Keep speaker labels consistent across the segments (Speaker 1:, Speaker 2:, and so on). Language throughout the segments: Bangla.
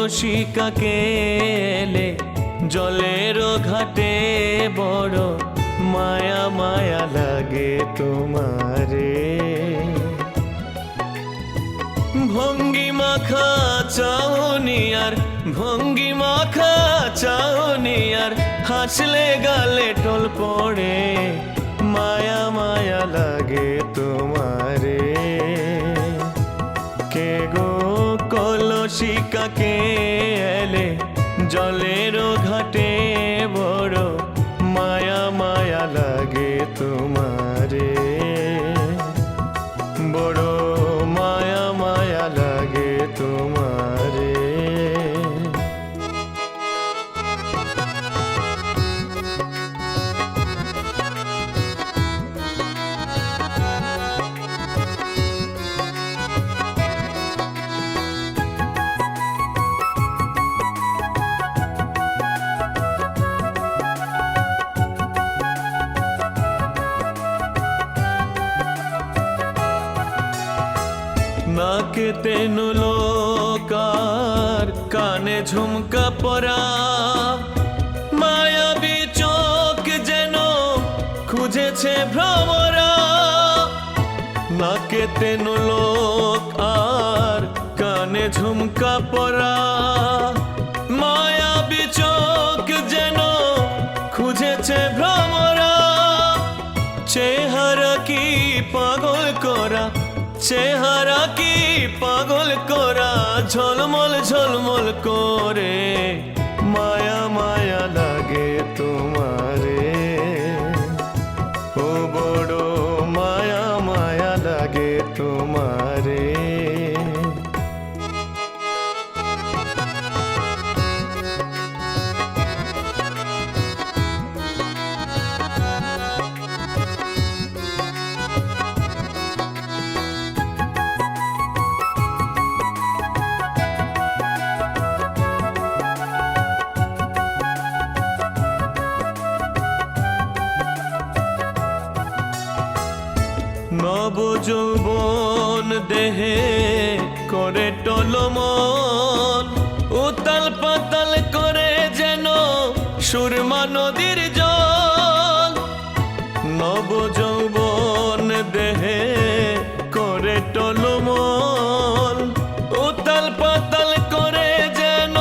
Speaker 1: কে গো কলসিকাকে এলে জলের ঘাটে বড় মায়া মায়া লাগে তোমারে। ভঙ্গি মাখা চাউনি আর, ভঙ্গি মাখা চাউনি আর, হাসলে গালে টল পড়ে জলের ঘাটে নাকে তেনু লোকার কানে ঝুমকা পরা। মায়াবী চোখ যেন খুঁজেছে ভ্রমরা। নাকে তেনু লোক আর কানে ঝুমকা পরা। মায়াবী চোখ যেন খুঁজেছে ভ্রমরা। চেহারা কি পাগল করা? চেহারা কি পাগল করা? ঝলমল ঝলমল করে। দেহে করে টলমল, উতাল পাতাল করে যেন সুরমা নদীর জল। নব যৌবন দেহে করে টলমল, উতাল পাতাল করে যেন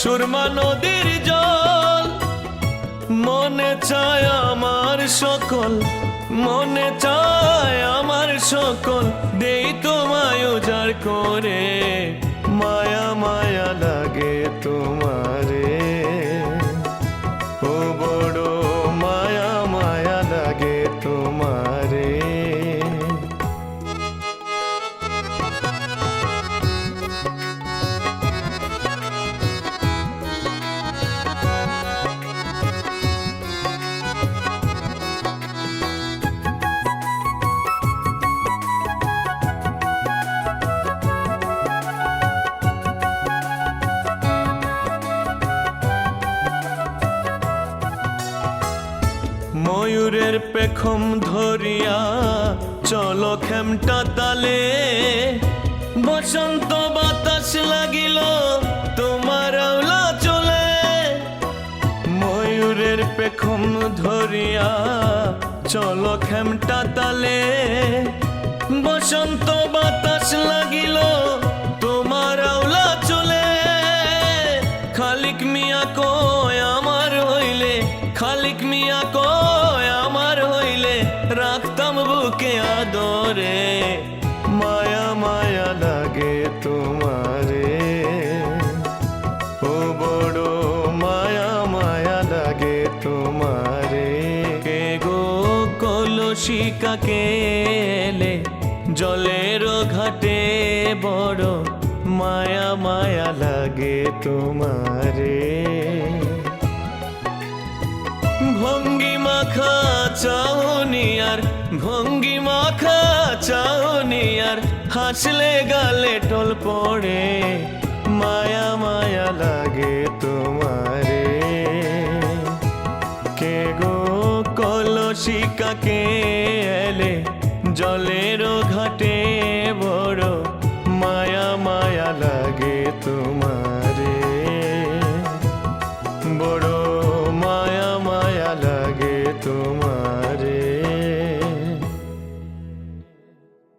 Speaker 1: সুরমা নদীর জল। মনে চায় আমার সকল মনে চায় আমার সকল দেই তোমায় উজাড় করে। পেখম ধরিয়া, চলো খেমটা তালে। বসন্ত বাতাস লাগিল, তোমার আওলা চলে। ময়ূরের পেখম ধরিয়া, চলো খেমটা তালে। বসন্ত বাতাস লাগিল রাখতাম বুকে আদরে, মায়া মায়া লাগে তোমারে। ও বড় মায়া মায়া লাগে তোমারে। কে গো কলসিকাকে এলে? জলের ঘাটে বড় মায়া মায়া লাগে তোমারে। ভঙ্গি মাখা চাউনি আর ভঙ্গি মাখা চাউনি আর হাসলে গালে টল পড়ে। মায়া মায়া লাগে তোমারে। কে গো কলসিকাকে এলে? জলেরও ঘাটে বড়